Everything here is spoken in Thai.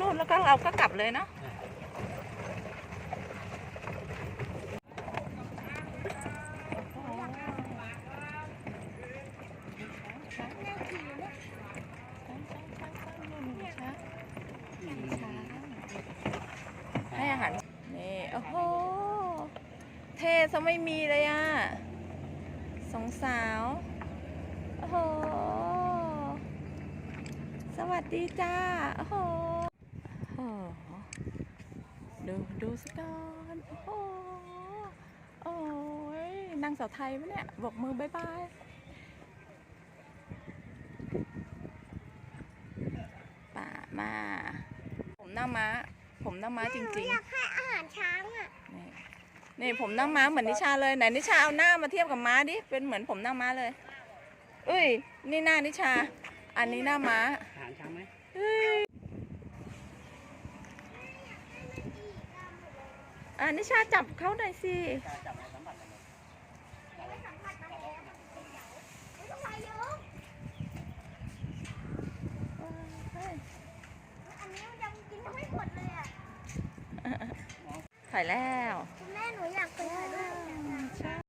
นู่นแล้วก็เราก็กลับเลยเนาะให้อาหารนี่โอ้โหเทซะไม่มีเลยอะสองสาวโอ้โห สวัสดีจ้า โอ้โห ดูดูสิก่อนโอ้โหโอ้ยนางสาวไทยปะเนี่ยบอกมือบายบายป่ามา ผมหน้าม้า ผมหน้าม้าจริงอยากให้อาหารช้างอะๆนี่นี่ผมหน้าม้าเหมือนนิชาเลยไหนนิชาเอาหน้ามาเทียบกับม้าดิเป็นเหมือนผมหน้าม้าเลยเอ้ยนี่หน้านิชา อันนี้หน้าม้าอาหารช้างไหม เฮ้ย อ่านิชาจับเขาหน่อยสิไม่แล้วไม่ต้องไปเยอะอันนี้มันยังกินไม่หมดเลยอะถ่ายแล้ว คุณแม่หนูอยากไปถ่ายรูป